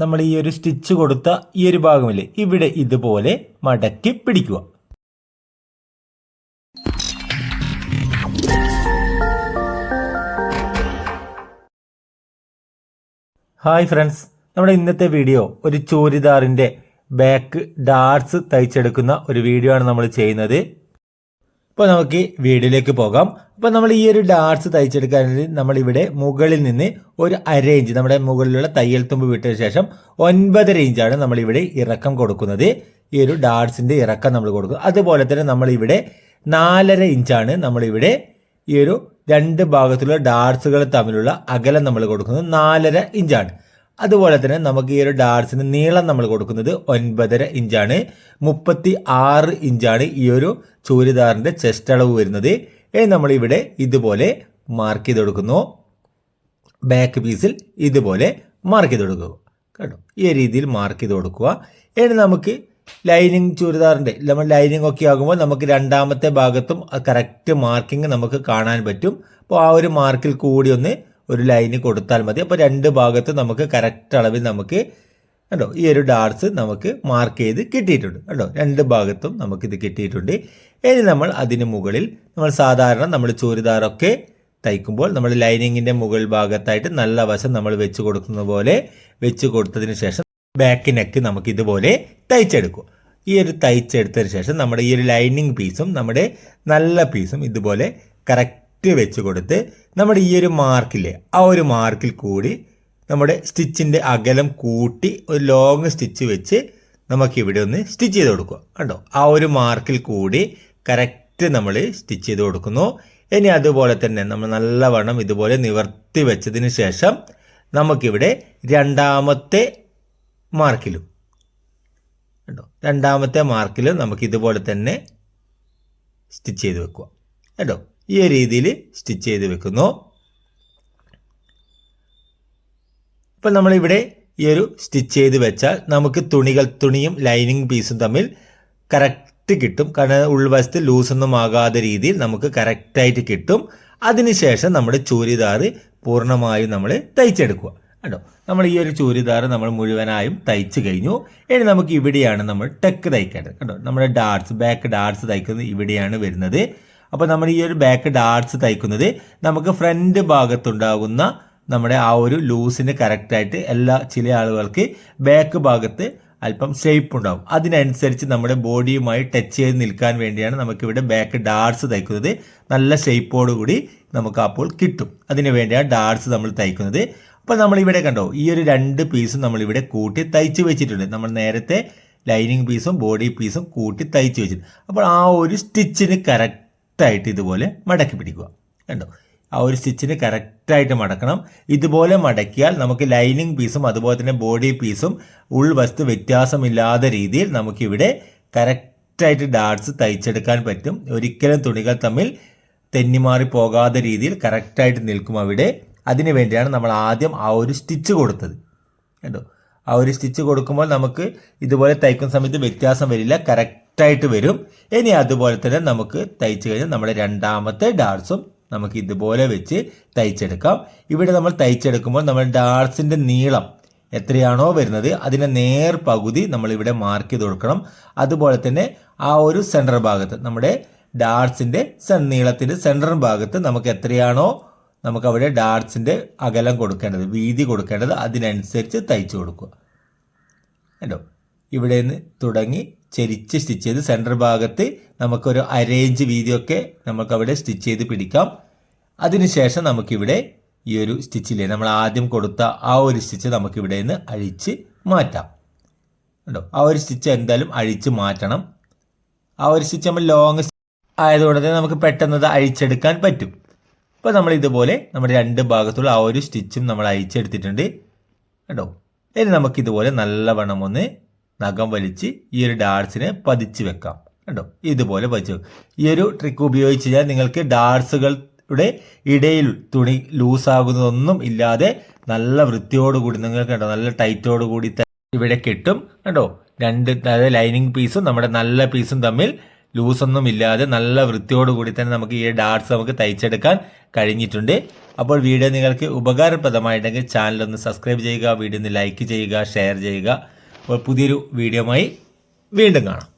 നമ്മൾ ഈ ഒരു സ്റ്റിച്ച് കൊടുത്ത ഈ ഒരു ഭാഗമില്ലേ? ഇവിടെ ഇതുപോലെ മടക്കി പിടിക്കുക. Hi friends. നമ്മുടെ ഇന്നത്തെ വീഡിയോ ഒരു ചൂരിദാറിന്റെ ബാക്ക് ഡാർസ് തയ്ച്ചെടുക്കുന്ന ഒരു വീഡിയോ ആണ് നമ്മൾ ചെയ്യുന്നത്. ഇപ്പോൾ നമുക്ക് വീടിലേക്ക് പോകാം. അപ്പോൾ നമ്മൾ ഈ ഒരു ഡാർട്സ് തയ്ച്ചെടുക്കാനായി നമ്മളിവിടെ മുകളിൽ നിന്ന് ഒരു അര ഇഞ്ച് നമ്മുടെ മുകളിലുള്ള തയ്യൽ തുമ്പ് വിട്ടതിന് ശേഷം ഒൻപതര ഇഞ്ചാണ് നമ്മളിവിടെ ഇറക്കം കൊടുക്കുന്നത്. ഈ ഒരു ഡാർട്സിന്റെ ഇറക്കം നമ്മൾ കൊടുക്കും. അതുപോലെ തന്നെ നമ്മളിവിടെ നാലര ഇഞ്ചാണ് നമ്മളിവിടെ ഈ ഒരു രണ്ട് ഭാഗത്തുള്ള ഡാർട്സുകൾ തമ്മിലുള്ള അകലം നമ്മൾ കൊടുക്കുന്നത് നാലര ഇഞ്ചാണ്. അതുപോലെ തന്നെ നമുക്ക് ഈ ഒരു ഡാർസിന് നീളം നമ്മൾ കൊടുക്കുന്നത് ഒൻപതര ഇഞ്ചാണ്. മുപ്പത്തി ആറ് ഇഞ്ചാണ് ഈ ഒരു ചൂരിദാറിന്റെ ചെസ്റ്റ് അളവ് വരുന്നത്. നമ്മളിവിടെ ഇതുപോലെ മാർക്ക് ചെയ്ത് കൊടുക്കുന്നു. ബാക്ക് പീസിൽ ഇതുപോലെ മാർക്ക് ചെയ്ത് കൊടുക്കുക. കേട്ടോ? ഈ രീതിയിൽ മാർക്ക് ചെയ്ത് കൊടുക്കുക. ഇനി നമുക്ക് ലൈനിങ് ചുരിദാറിന്റെ നമ്മൾ ലൈനിങ് ഒക്കെ ആകുമ്പോൾ നമുക്ക് രണ്ടാമത്തെ ഭാഗത്തും കറക്റ്റ് മാർക്കിംഗ് നമുക്ക് കാണാൻ പറ്റും. അപ്പോൾ ആ ഒരു മാർക്കിൽ കൂടി ഒന്ന് ഒരു ലൈന് കൊടുത്താൽ മതി. അപ്പോൾ രണ്ട് ഭാഗത്ത് നമുക്ക് കറക്റ്റ് അളവിൽ നമുക്ക് കണ്ടോ ഈ ഒരു ഡാർട്സ് നമുക്ക് മാർക്ക് ചെയ്ത് കിട്ടിയിട്ടുണ്ട്. കണ്ടോ രണ്ട് ഭാഗത്തും നമുക്കിത് കിട്ടിയിട്ടുണ്ട്. ഇനി നമ്മൾ അതിന് മുകളിൽ നമ്മൾ സാധാരണ നമ്മൾ ചുരിദാറൊക്കെ തയ്ക്കുമ്പോൾ നമ്മൾ ലൈനിങ്ങിന്റെ മുകൾ ഭാഗത്തായിട്ട് നല്ല വശം നമ്മൾ വെച്ച് കൊടുക്കുന്ന പോലെ വെച്ച് കൊടുത്തതിന് ശേഷം ബാക്ക് നെക്ക് നമുക്ക് ഇതുപോലെ തയ്ച്ചെടുക്കും. ഈ ഒരു തയ്ച്ചെടുത്തതിന് ശേഷം നമ്മുടെ ഈ ഒരു ലൈനിങ് പീസും നമ്മുടെ നല്ല പീസും ഇതുപോലെ കറക്റ്റ് വെച്ച് കൊടുത്ത് നമ്മുടെ ഈ ഒരു മാർക്കില്ലേ ആ ഒരു മാർക്കിൽ കൂടി നമ്മുടെ സ്റ്റിച്ചിന്റെ അകലം കൂട്ടി ഒരു ലോങ് സ്റ്റിച്ച് വെച്ച് നമുക്ക് ഇവിടെ ഒന്ന് സ്റ്റിച്ച് ചെയ്ത് കൊടുക്കുക. കണ്ടോ? ആ ഒരു മാർക്കിൽ കൂടി കറക്റ്റ് നമ്മൾ സ്റ്റിച്ച് ചെയ്ത് കൊടുക്കുന്നു. ഇനി അതുപോലെ തന്നെ നമ്മൾ നല്ലവണ്ണം ഇതുപോലെ നിവർത്തി വെച്ചതിന് ശേഷം നമുക്കിവിടെ രണ്ടാമത്തെ മാർക്കിലും കേട്ടോ രണ്ടാമത്തെ മാർക്കിലും നമുക്ക് ഇതുപോലെ തന്നെ സ്റ്റിച്ച് ചെയ്ത് വെക്കുക. കേട്ടോ ഈ രീതിയിൽ സ്റ്റിച്ച് ചെയ്ത് വെക്കുന്നു. ഇപ്പം നമ്മളിവിടെ ഈ ഒരു സ്റ്റിച്ച് ചെയ്ത് വെച്ചാൽ നമുക്ക് തുണികൾ തുണിയും ലൈനിങ് പീസും തമ്മിൽ കറക്റ്റ് കിട്ടും. കാരണം ഉൾവശത്ത് ലൂസൊന്നും ആകാത്ത രീതിയിൽ നമുക്ക് കറക്റ്റായിട്ട് കിട്ടും. അതിനുശേഷം നമ്മുടെ ചൂരിദാറ് പൂർണമായും നമ്മൾ തയ്ച്ചെടുക്കുക. കണ്ടോ? നമ്മൾ ഈ ഒരു ചൂരിദാർ നമ്മൾ മുഴുവനായും തയ്ച്ചു കഴിഞ്ഞു. ഇനി നമുക്ക് ഇവിടെയാണ് നമ്മൾ ടെക്ക് തയ്ക്കേണ്ടത്. കണ്ടോ? നമ്മുടെ ഡാർട്സ് ബാക്ക് ഡാർട്സ് തയ്ക്കുന്നത് ഇവിടെയാണ് വരുന്നത്. അപ്പോൾ നമ്മൾ ഈ ഒരു ബാക്ക് ഡാർട്സ് തയ്ക്കുന്നത് നമുക്ക് ഫ്രണ്ട് ഭാഗത്തുണ്ടാകുന്ന നമ്മുടെ ആ ഒരു ലൂസിന് കറക്റ്റായിട്ട് എല്ലാ ചില ആളുകൾക്ക് ബാക്ക് ഭാഗത്ത് അല്പം ഷേപ്പ് ഉണ്ടാകും അതിനനുസരിച്ച് നമ്മുടെ ബോഡിയുമായി ടച്ച് ചെയ്ത് നിൽക്കാൻ വേണ്ടിയാണ് നമുക്കിവിടെ ബാക്ക് ഡാർട്സ് തയ്ക്കുന്നത്. നല്ല ഷേപ്പോടുകൂടി നമുക്ക് അപ്പോൾ കിട്ടും. അതിനു വേണ്ടിയാണ് ഡാർട്സ് നമ്മൾ തയ്ക്കുന്നത്. അപ്പോൾ നമ്മളിവിടെ കണ്ടോ ഈ ഒരു രണ്ട് പീസും നമ്മളിവിടെ കൂട്ടി തയ്ച്ച് വെച്ചിട്ടുണ്ട്. നമ്മൾ നേരത്തെ ലൈനിങ് പീസും ബോഡി പീസും കൂട്ടി തയ്ച്ച് വെച്ചിട്ടുണ്ട്. അപ്പോൾ ആ ഒരു സ്റ്റിച്ചിന് കറക്റ്റായിട്ട് ഇതുപോലെ മടക്കി പിടിക്കുക. കണ്ടോ? ആ ഒരു സ്റ്റിച്ചിന് കറക്റ്റായിട്ട് മടക്കണം. ഇതുപോലെ മടക്കിയാൽ നമുക്ക് ലൈനിങ് പീസും അതുപോലെ തന്നെ ബോഡി പീസും ഉൾവസ്തു വ്യത്യാസമില്ലാത്ത രീതിയിൽ നമുക്കിവിടെ കറക്റ്റായിട്ട് ഡാർട്സ് തയ്ച്ചെടുക്കാൻ പറ്റും. ഒരിക്കലും തുണികൾ തമ്മിൽ തെന്നിമാറി പോകാത്ത രീതിയിൽ കറക്റ്റായിട്ട് നിൽക്കും അവിടെ. അതിനു വേണ്ടിയാണ് നമ്മൾ ആദ്യം ആ ഒരു സ്റ്റിച്ച് കൊടുത്തത്. കേട്ടോ ആ ഒരു സ്റ്റിച്ച് കൊടുക്കുമ്പോൾ നമുക്ക് ഇതുപോലെ തയ്ക്കുന്ന സമയത്ത് വ്യത്യാസം വരില്ല. കറക്റ്റായിട്ട് വരും. ഇനി അതുപോലെ തന്നെ നമുക്ക് തയ്ച്ചു കഴിഞ്ഞാൽ നമ്മുടെ രണ്ടാമത്തെ ഡാർസും നമുക്ക് ഇതുപോലെ വെച്ച് തയ്ച്ചെടുക്കാം. ഇവിടെ നമ്മൾ തയ്ച്ചെടുക്കുമ്പോൾ നമ്മൾ ഡാർസിന്റെ നീളം എത്രയാണോ വരുന്നത് അതിന്റെ നേർ പകുതി നമ്മൾ ഇവിടെ മാർക്ക് ചെയ്ത് കൊടുക്കണം. അതുപോലെ തന്നെ ആ ഒരു സെൻട്രൽ ഭാഗത്ത് നമ്മുടെ ഡാർസിന്റെ നീളത്തിന്റെ സെൻട്രൽ ഭാഗത്ത് നമുക്ക് എത്രയാണോ നമുക്ക് അവിടെ ഡാർസിന്റെ അകലം കൊടുക്കേണ്ടത് വീതി കൊടുക്കേണ്ടത് അതിനനുസരിച്ച് തയ്ച്ചു കൊടുക്കുക. കേട്ടോ ഇവിടെ നിന്ന് തുടങ്ങി ചെരിച്ച് സ്റ്റിച്ച് ചെയ്ത് സെന്റർ ഭാഗത്ത് നമുക്കൊരു അരേഞ്ച് വീതിയൊക്കെ നമുക്കവിടെ സ്റ്റിച്ച് ചെയ്ത് പിടിക്കാം. അതിനുശേഷം നമുക്കിവിടെ ഈ ഒരു സ്റ്റിച്ചില്ലേ നമ്മൾ ആദ്യം കൊടുത്ത ആ ഒരു സ്റ്റിച്ച് നമുക്കിവിടെ നിന്ന് അഴിച്ച് മാറ്റാം. കേട്ടോ ആ ഒരു സ്റ്റിച്ച് എന്തായാലും അഴിച്ച് മാറ്റണം. ആ ഒരു സ്റ്റിച്ച് നമ്മൾ ലോങ് ആയതുകൊണ്ട് തന്നെ നമുക്ക് പെട്ടെന്ന് അത് അഴിച്ചെടുക്കാൻ പറ്റും. ഇപ്പോൾ നമ്മൾ ഇതുപോലെ നമ്മുടെ രണ്ട് ഭാഗത്തുള്ള ആ ഒരു സ്റ്റിച്ചും നമ്മൾ അഴിച്ചെടുത്തിട്ടുണ്ട്. കേട്ടോ ഇനി നമുക്കിതുപോലെ നല്ലവണ്ണം ഒന്ന് നഖം വലിച്ച് ഈ ഒരു ഡാർട്സിനെ പതിച്ച് വെക്കാം. കണ്ടോ? ഇതുപോലെ പതിച്ച് ഈ ഒരു ട്രിക്ക് ഉപയോഗിച്ച് കഴിഞ്ഞാൽ നിങ്ങൾക്ക് ഡാർട്സുകളുടെ ഇടയിൽ തുണി ലൂസാകുന്നതൊന്നും ഇല്ലാതെ നല്ല വൃത്തിയോടുകൂടി നിങ്ങൾക്ക് കണ്ടോ? നല്ല ടൈറ്റോട് കൂടി ഇവിടെ കിട്ടും. കണ്ടോ? രണ്ട് അതായത് ലൈനിങ് പീസും നമ്മുടെ നല്ല പീസും തമ്മിൽ ലൂസൊന്നും ഇല്ലാതെ നല്ല വൃത്തിയോടുകൂടി തന്നെ നമുക്ക് ഈ ഡാർട്സ് നമുക്ക് തയ്ച്ചെടുക്കാൻ കഴിഞ്ഞിട്ടുണ്ട്. അപ്പോൾ വീഡിയോ നിങ്ങൾക്ക് ഉപകാരപ്രദമായിട്ടുണ്ടെങ്കിൽ ചാനൽ ഒന്ന് സബ്സ്ക്രൈബ് ചെയ്യുക വീഡിയോ ഒന്ന് ലൈക്ക് ചെയ്യുക ഷെയർ ചെയ്യുക. പുതിയൊരു വീഡിയോമായി വീണ്ടും കാണാം.